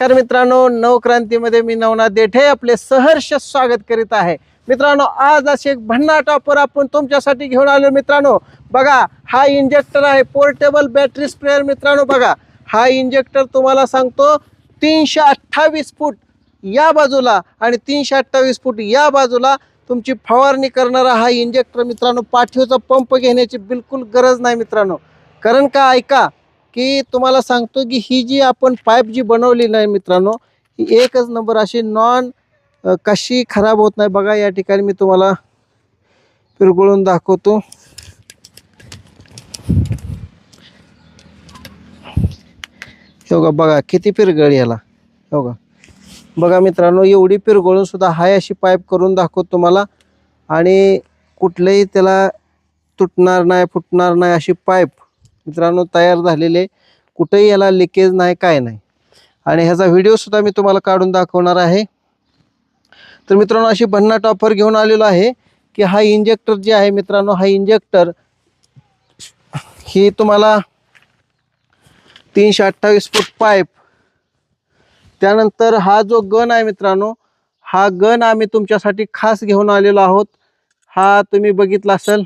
नमस्कार मित्रांनो नवक्रांतीमध्ये मी नवनाथ देठे आपले सहर्ष स्वागत करीत आहे. मित्रांनो आज असे एक भन्नाट ऑफर आपण तुमच्यासाठी घेऊन आलो मित्रांनो. बघा हा इंजेक्टर आहे पोर्टेबल बॅटरी स्प्रेअर मित्रांनो बघा. हा इंजेक्टर तुम्हाला सांगतो तीनशे अठ्ठावीस फूट या बाजूला आणि तीनशे अठ्ठावीस फूट या बाजूला तुमची फवारणी करणारा हा इंजेक्टर मित्रांनो पाठीवचा पंप घेण्याची बिलकुल गरज नाही मित्रांनो. कारण का? ऐका की तुम्हाला सांगतो की ही जी आपण पाईप जी बनवली नाही मित्रांनो ही एकच नंबर अशी नॉन कशी खराब होत नाही. बघा या ठिकाणी मी तुम्हाला पिरगुळून दाखवतो. हो बघा किती पिरगळ याला. बघा. बघा मित्रांनो एवढी पिरगळून सुद्धा हाय अशी पाईप करून दाखवतो तुम्हाला. आणि कुठलंही त्याला तुटणार नाही फुटणार नाही अशी पाईप. मित्रांनो तयार झालेले. कुठेही याला लिकेज नाही काय नाही. आणि ह्याचा व्हिडिओसुद्धा मी तुम्हाला काढून दाखवणार आहे. तर मित्रांनो अशी भन्नाट ऑफर घेऊन आलेलो आहे की हा इंजेक्टर जे आहे मित्रांनो हा इंजेक्टर ही तुम्हाला तीनशे अठ्ठावीस फूट पाईप त्यानंतर हा जो गन आहे मित्रांनो हा गन आम्ही तुमच्यासाठी खास घेऊन आलेलो आहोत. हा तुम्ही बघितला असेल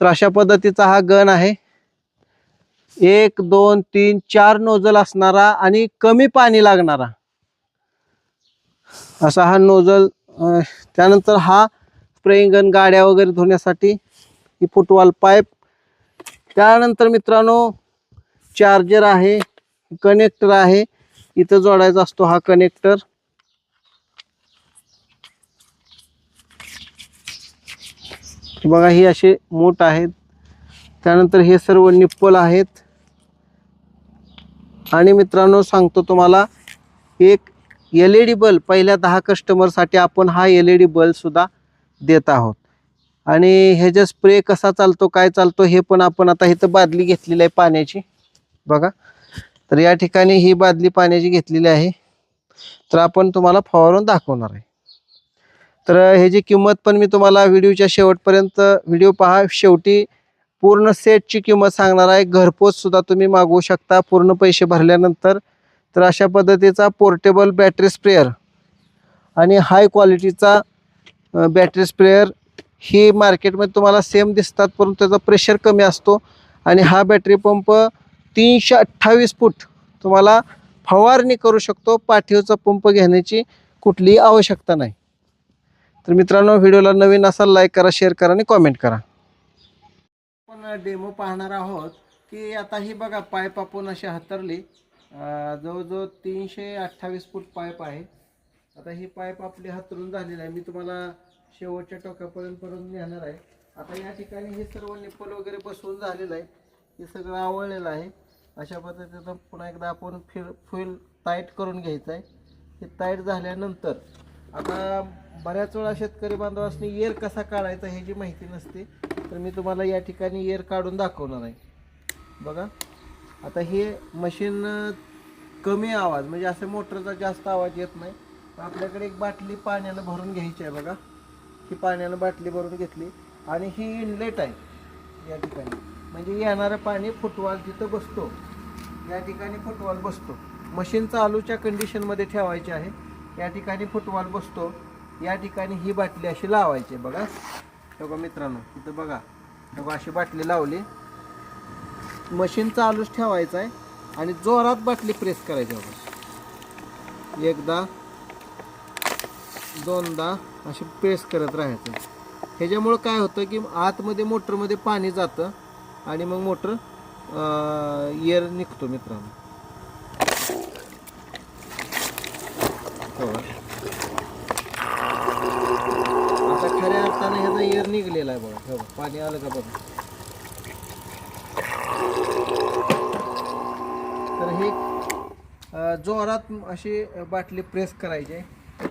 तर अशा पद्धतीचा हा गन आहे. एक दोन तीन चार नोजल असणारा आणि कमी पाणी लागणारा. असा हा नोजल त्यानंतर हा स्प्रेंगन गाड्या वगैरे धुण्यासाठी ही फुटवाल पाईप. त्यानंतर मित्रांनो चार्जर आहे कनेक्टर आहे. इथं जोडायचा असतो हा कनेक्टर. बघा ही असे मोठ आहेत. त्यानंतर हे सर्व निप्पल आहेत. आणि मित्रांनो सांगतो तुम्हाला एक एल ई डी बल्ब पहिल्या दहा कस्टमरसाठी आपण हा एल ई डी बल्बसुद्धा देत आहोत. आणि ह्याचा स्प्रे कसा चालतो काय चालतो हे पण आपण आता इथं बादली घेतलेली आहे पाण्याची. बघा. तर या ठिकाणी ही बादली पाण्याची घेतलेली आहे. तर आपण तुम्हाला फवारून दाखवणार आहे. तर ह्याची किंमत पण मी तुम्हाला व्हिडिओच्या शेवटपर्यंत व्हिडिओ पहा शेवटी पूर्ण सेटची किंमत सांगणार आहे. घरपोच सुद्धा तुम्ही मागवू शकता. पूर्ण पैसे भरल्यानंतर तर अशा पद्धतीचा पोर्टेबल बॅटरी स्प्रेअर आणि हाय क्वालिटीचा बॅटरी स्प्रेअर ही मार्केटमध्ये तुम्हाला सेम दिसतात परंतु त्याचा प्रेशर कमी असतो आणि हा बॅटरी पंप तीनशे अठ्ठावीस फूट तुम्हाला फवारणी करू शकतो. पाठीवचा पंप घेण्याची कुठलीही आवश्यकता नाही. तर मित्रांनो व्हिडिओला नवीन असाल लाईक करा शेअर करा आणि कॉमेंट करा. डेमो पाहणार आहोत की आता ही बघा पाईप आपण अशी हातरली. जवळजवळ तीनशे अठ्ठावीस फूट पाईप आहे. आता ही पाईप आपली हातरून झालेली आहे. मी तुम्हाला शेवटच्या टोकापर्यंत पडून नेणार आहे. आता या ठिकाणी हे सर्व निप्पल वगैरे बसवून झालेलं आहे. हे सगळं आवळलेलं आहे. अशा पद्धतीचं पुन्हा एकदा आपण फिर फुल टाईट करून घ्यायचं आहे. हे टाईट झाल्यानंतर आता बऱ्याच वेळा शेतकरी बांधवासनी येर कसा काढायचा ह्याची माहिती नसते तर मी तुम्हाला या ठिकाणी एअर काढून दाखवणार आहे. बघा. आता हे मशीन कमी आवाज म्हणजे असं मोटरचा जास्त आवाज येत नाही. तर आपल्याकडे एक बाटली पाण्यानं भरून घ्यायची आहे बघा. ही पाण्यानं बाटली भरून घेतली. आणि ही इनलेट आहे. या ठिकाणी. म्हणजे येणारं पाणी फुटवाल तिथं बसतो. या ठिकाणी फुटवाल बसतो. मशीन चालूच्या कंडिशनमध्ये ठेवायची आहे. या ठिकाणी फुटवाल बसतो. या ठिकाणी ही बाटली अशी लावायची आहे बघा. बघा मित्रांनो इथं बघा. बघा अशी बाटली लावली. मशीन चालूच ठेवायचं आहे आणि जोरात बाटली प्रेस करायची बघा. एकदा दोनदा अशी प्रेस करत राहायचं ह्याच्यामुळं काय होतं की आतमध्ये मोटरमध्ये पाणी जातं आणि मग मोटर एअर निघतो मित्रांनो हो. आता खऱ्या अर्थानं एअर निघलेला आहे बघा हे बघा, पाणी आलं का बघा? तर हे अ, जोरात अशी बाटली प्रेस करायची.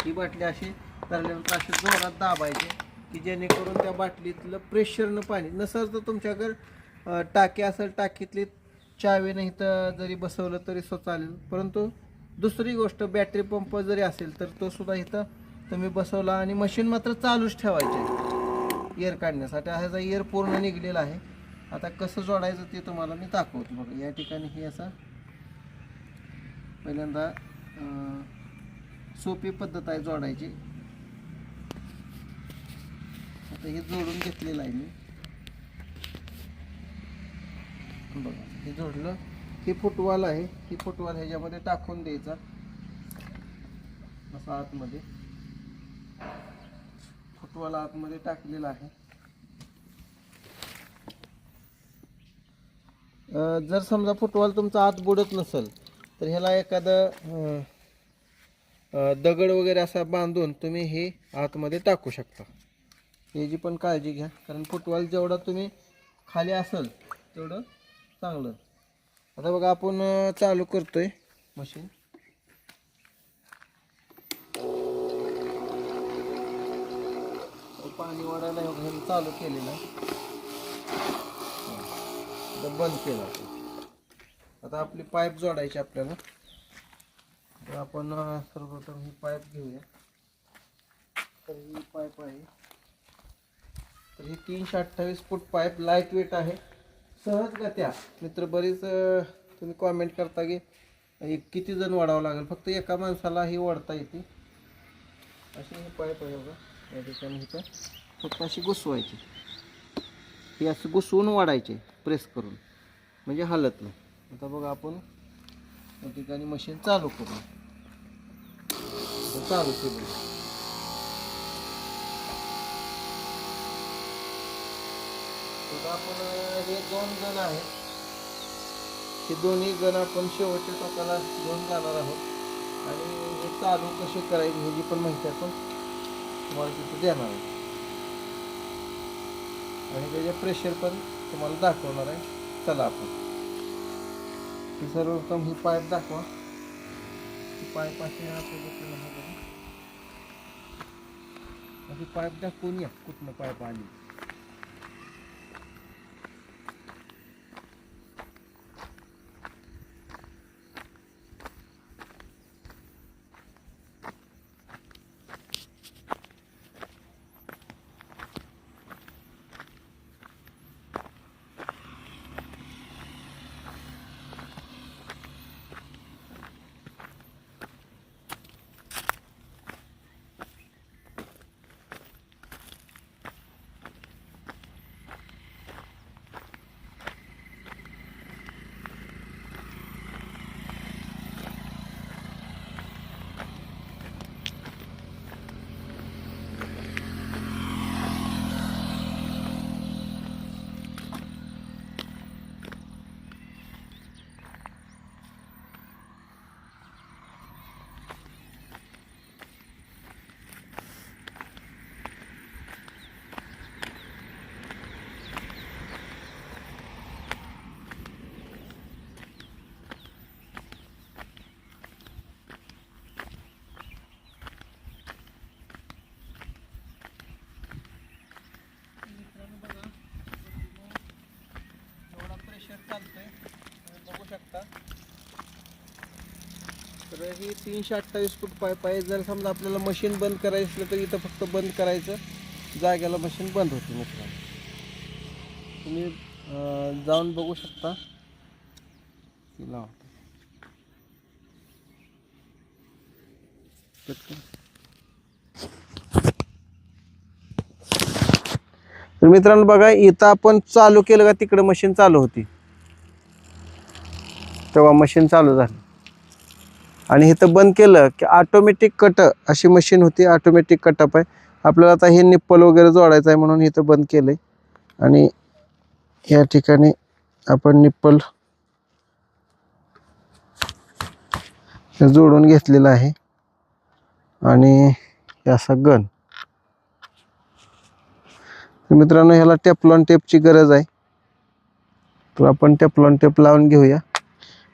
ही बाटली अशी धरल्यानंतर अशी जोरात दाबायची की जेणेकरून त्या बाटलीतलं प्रेशरनं पाणी नसेल तर तुमच्याकडे टाकी असेल टाकीतली चावी नाही तर जरी बसवलं तरी सो चालेल. परंतु दुसरी गोष्ट बॅटरी पंप जरी असेल तर तो सुद्धा इथं तुम्ही बसवला आणि मशीन मात्र चालूच ठेवायची. आहे एअर काढण्यासाठी ह्याचा एअर पूर्ण निघलेला आहे आता कसं जोडायचं ते तुम्हाला मी दाखवतो. बघा या ठिकाणी हे असं पहिल्यांदा सोपी पद्धत आहे जोडायची. आता हे जोडून घेतलेलं आहे मी. बघा हे जोडलं. हे फुटवाल आहे. ही फुटवाल ह्याच्यामध्ये टाकून द्यायचा. असा आतमध्ये. फुटवाला आतमध्ये टाकलेला आहे. जर समजा फुटवाल तुमचा आत बुडत नसेल तर ह्याला एखादं दगड वगैरे असा बांधून तुम्ही हे आतमध्ये टाकू शकता. याची पण काळजी घ्या कारण फुटवाल जेवढा तुम्ही खाली असेल तेवढं चांगलं. आता बघा आपण चालू करतोय मशीन. पाणी वाढायला वगैरे चालू केलेलं आहे. बंद केला आता आपली पाईप जोडायची आपल्याला. तर आपण सर्वप्रथम ही पाईप घेऊया. तर ही पाईप आहे. तर ही तीनशे अठ्ठावीस फूट पाईप लाइट वेट आहे. सहज गत्या. मित्र बरीच तुम्ही कॉमेंट करता की एक किती जण वाढावं लागेल? फक्त एका माणसाला ही वाढता येते. अशी ही पाईप आहे बघा. या ठिकाणी इथं फक्त अशी घुसवायची. ही असं घुसवून वाढायचे प्रेस करून. म्हणजे हालत नाही. आता बघा आपण या ठिकाणी मशीन चालू करू. चालू करू. आपण हे दोन गण आहेत. हे दोन्ही गण आपण शेवटच्या टोकाला घेऊन जाणार आहोत. आणि हे चालू कसे करायचे ह्याची पण माहिती आपण. तुम्हाला तिथं देणार आहे. आणि त्याचे प्रेशर पण तुम्हाला दाखवणार आहे. चला आपण. ही सर्वप्रथम ही पाईप दाखवा. ही पाईप अशी ही पाईप दाखवून या कुठनं पाईप आली चालतोय. बघू शकता. तर ही तीनशे अठ्ठावीस फूट पाईप आहे जर समजा आपल्याला मशीन बंद करायचं असलं तर इथं फक्त बंद करायचं. जाग्याला मशीन बंद होते मित्रांनो. तुम्ही जाऊन बघू शकता. तिला तर मित्रांनो बघा इथं आपण चालू केलं का तिकडं मशीन चालू होती. तेव्हा मशीन चालू झाली. आणि इथं बंद केलं की ऑटोमॅटिक कट अशी मशीन होती ऑटोमॅटिक कटअप आहे. आपल्याला आता हे निप्पल वगैरे जोडायचं आहे म्हणून इथं बंद केलं आहे आणि या ठिकाणी आपण निप्पल जोडून घेतलेलं आहे. आणि असा गन मित्रांनो ह्याला टेपलॉन टेपची गरज आहे. तर आपण टेपलॉन टेप लावून घेऊया.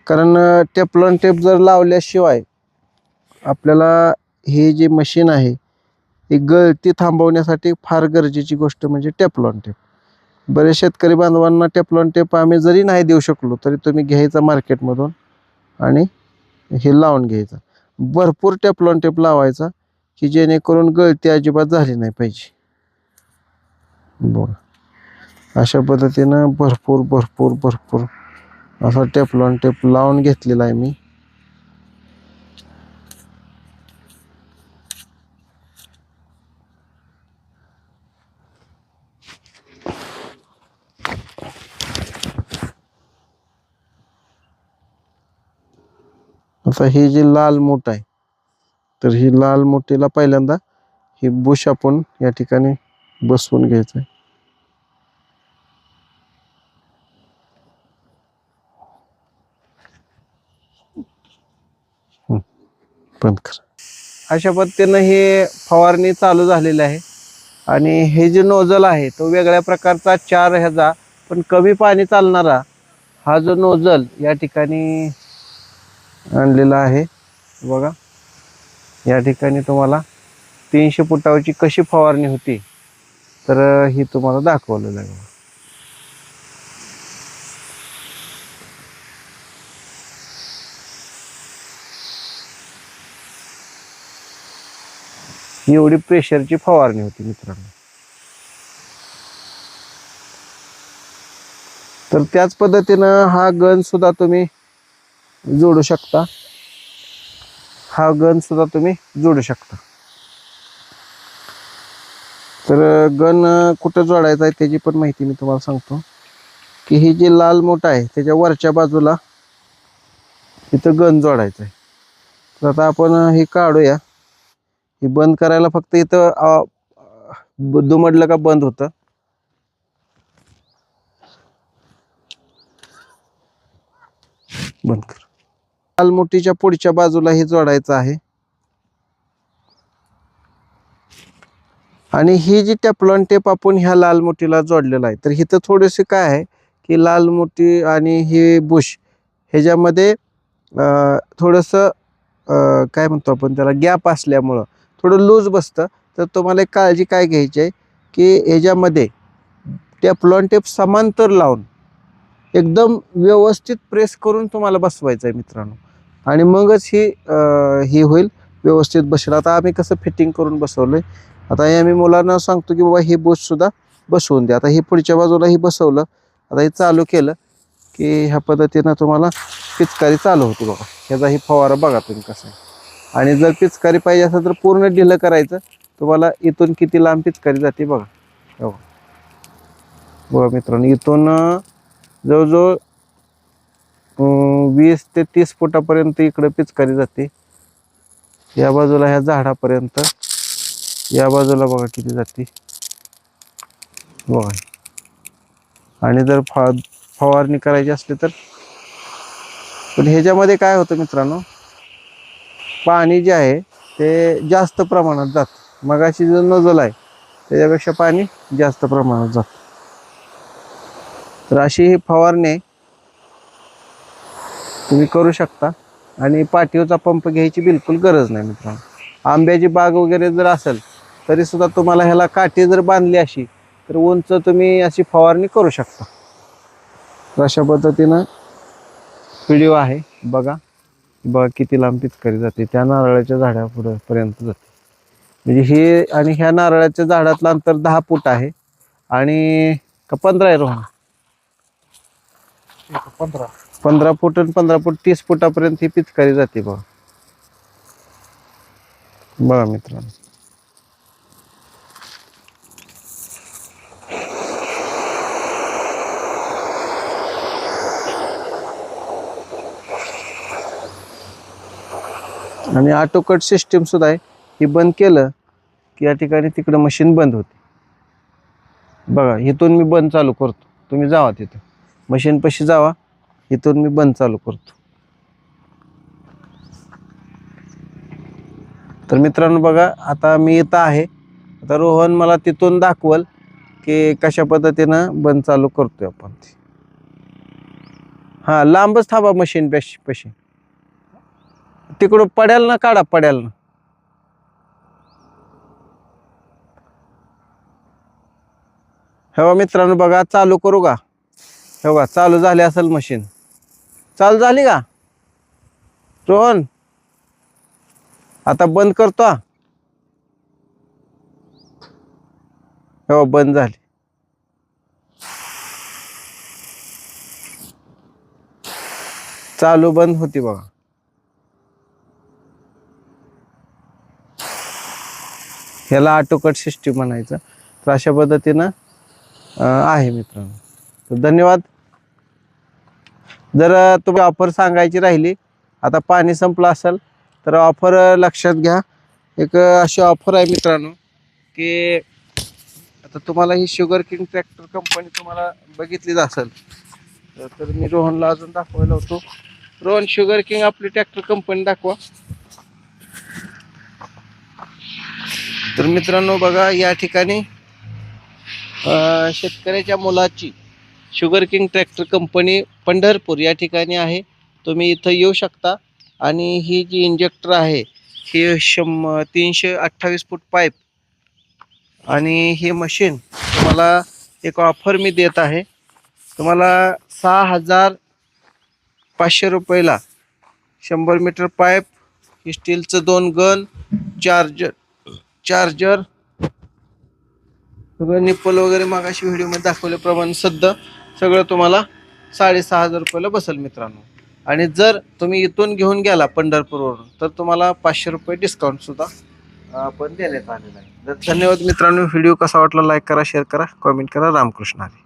कारण टेपलॉन टेप जर लावल्याशिवाय आपल्याला हे जे मशीन आहे ही गळती थांबवण्यासाठी फार गरजेची गोष्ट म्हणजे टेपलॉन टेप. बरेच शेतकरी बांधवांना टेपलॉन टेप आम्ही जरी नाही देऊ शकलो तरी तुम्ही घ्यायचा मार्केटमधून आणि हे लावून घ्यायचं. भरपूर टेपलॉन टेप लावायचा की जेणेकरून गळती अजिबात झाली नाही पाहिजे. बघा. अशा पद्धतीनं भरपूर भरपूर भरपूर असा टेपलॉन टेप लावून घेतलेला आहे मी. आता ही जी लाल मूट आहे तर ही लाल मोठीला पहिल्यांदा ही बुश आपण या ठिकाणी बसवून घ्यायचं आहे बंद कर. अशा पद्धतीनं हे फवारणी चालू झालेली आहे. आणि हे जे नोझल आहे तो वेगळ्या प्रकारचा चार ह्याचा पण कमी पाणी चालणारा हा जो नोझल या ठिकाणी आणलेला आहे. बघा. या ठिकाणी तुम्हाला तीनशे फुटावरची कशी फवारणी होती तर ही तुम्हाला दाखवलेलं आहे एवढी प्रेशरची फवारणी होती मित्रांनो. तर त्याच पद्धतीनं हा गन सुद्धा तुम्ही जोडू शकता. हा गन सुद्धा तुम्ही जोडू शकता. तर गन कुठं जोडायचा आहे त्याची पण माहिती मी तुम्हाला सांगतो. की ही जी लाल मोठ आहे त्याच्या वरच्या बाजूला इथं गन जोडायचं आहे. तर आता आपण हे काढूया. हे बंद करायला फक्त इथं दुमडलं का बंद होतं? बंद कर. लालमोटीच्या पुढच्या बाजूला हे जोडायचं आहे. आणि ही जी टॅपलॉन टेप आपण ह्या लाल मोठीला जोडलेला आहे तर इथं थोडेसे काय आहे की लाल मोठी आणि ही बुश ह्याच्यामध्ये थोडस थोडंसं काय म्हणतो आपण त्याला गॅप असल्यामुळं थोडं लूज बसतं. तर तुम्हाला एक काळजी काय घ्यायची आहे की ह्याच्यामध्ये टेपलॉन टेप समांतर लावून एकदम व्यवस्थित प्रेस करून तुम्हाला बसवायचं आहे मित्रांनो. आणि मगच ही हे ही होईल. व्यवस्थित बसेल. आता आम्ही कसं फिटिंग करून बसवलं आहे आता हे आम्ही मुलांना सांगतो की बाबा हे बोटसुद्धा बसवून द्या. आता हे पुढच्या बाजूला हे बसवलं. आता हे चालू केलं की ह्या पद्धतीनं तुम्हाला पिचकारी चालू होती बघा. ह्याचा ही फवारा बघा तुम्ही कसं आहे. आणि जर पिचकारी पाहिजे असेल तर पूर्ण ढिलं करायचं. तुम्हाला इथून किती लांब पिचकारी जाते बघा. हो बघा. मित्रांनो इथून जवळजवळ वीस ते तीस फुटापर्यंत इकडं पिचकारी जाते. या बाजूला ह्या झाडापर्यंत या बाजूला बघा किती जाते. बघा. आणि जर फा फवारणी करायची असली तर पण ह्याच्यामध्ये काय होतं मित्रांनो पाणी जे आहे ते जास्त प्रमाणात जात. मगाशी जो नजल आहे त्याच्यापेक्षा पाणी जास्त प्रमाणात जात. तर अशी ही फवारणी तुम्ही करू शकता. आणि पाठीवचा पंप घ्यायची बिलकुल गरज नाही मित्रांनो. आंब्याची बाग वगैरे जर असेल तरी सुद्धा तुम्हाला ह्याला काठी जर बांधली अशी तर उंच तुम्ही अशी फवारणी करू शकता. तर अशा पद्धतीनं व्हिडिओ आहे. बघा. बघा किती लांब पिचकारी जाते. त्या नारळाच्या झाडापुढं पर्यंत जाते. म्हणजे हे आणि ह्या नारळाच्या झाडातलं अंतर दहा फूट आहे. आणि का पंधरा आहे रोहन? पंधरा. पंधरा फूट आणि पंधरा फूट तीस फुटापर्यंत ही पिचकारी जाते बघा. बघा मित्रांनो. आणि ऑटो कट सिस्टीम सुद्धा आहे. ही बंद केलं की या ठिकाणी तिकडं मशीन बंद होते. बघा इथून मी बंद चालू करतो. तुम्ही जावा तिथं. मशीनपाशी जावा. इथून मी बंद चालू करतो. तर मित्रांनो बघा आता मी इथं आहे. आता रोहन मला तिथून दाखवल की कशा पद्धतीनं बंद चालू करतोय आपण हां लांबच थांबा मशीन पेशी पशी. तिकडं पड्याल ना काढा पड्याल ना. हे मित्रांनो बघा चालू करू का? हे बघा चालू झाली असेल मशीन. चालू झाली का? रोहन आता बंद करतो हा. हो बंद झाली. चालू बंद होती बघा. ह्याला आटोकट सिस्टीम म्हणायचं. तर अशा पद्धतीनं आहे मित्रांनो. तर धन्यवाद. जर तुम्ही ऑफर सांगायची राहिली आता पाणी संपलं असेल तर ऑफर लक्षात घ्या. एक अशी ऑफर आहे मित्रांनो की आता तुम्हाला ही शुगर किंग ट्रॅक्टर कंपनी तुम्हाला बघितलीच असेल. तर मी रोहनला अजून दाखवायला होतो. रोहन शुगर किंग आपली ट्रॅक्टर कंपनी दाखवा. तर मित्रांनो बघा या ठिकाणी शेतकऱ्याच्या मुलाची sugar king tractor company Pandharpur या ठिकाणी आहे. तुम्ही इथं येऊ शकता. आणि ही जी इंजेक्टर आहे ही शं तीनशे अठ्ठावीस फूट पाईप आणि हे मशीन तुम्हाला एक ऑफर मी देत आहे. तुम्हाला सहा हजार पाचशे रुपयाला शंभर मीटर पाईप स्टीलचं दोन गन चार्जर चार्जर. सगळं निप्पल वगैरे मागाशी व्हिडिओमध्ये दाखवल्याप्रमाणे सध्या. सगळं तुम्हाला साडेसहा हजार रुपयाला बसेल मित्रांनो. आणि जर तुम्ही इथून घेऊन गेला पंढरपूरवरून तर तुम्हाला पाचशे रुपये डिस्काउंटसुद्धा आपण देण्यात आलेला आहे. तर धन्यवाद मित्रांनो. व्हिडिओ कसा वाटला लाईक करा शेअर करा कॉमेंट करा. रामकृष्ण हरी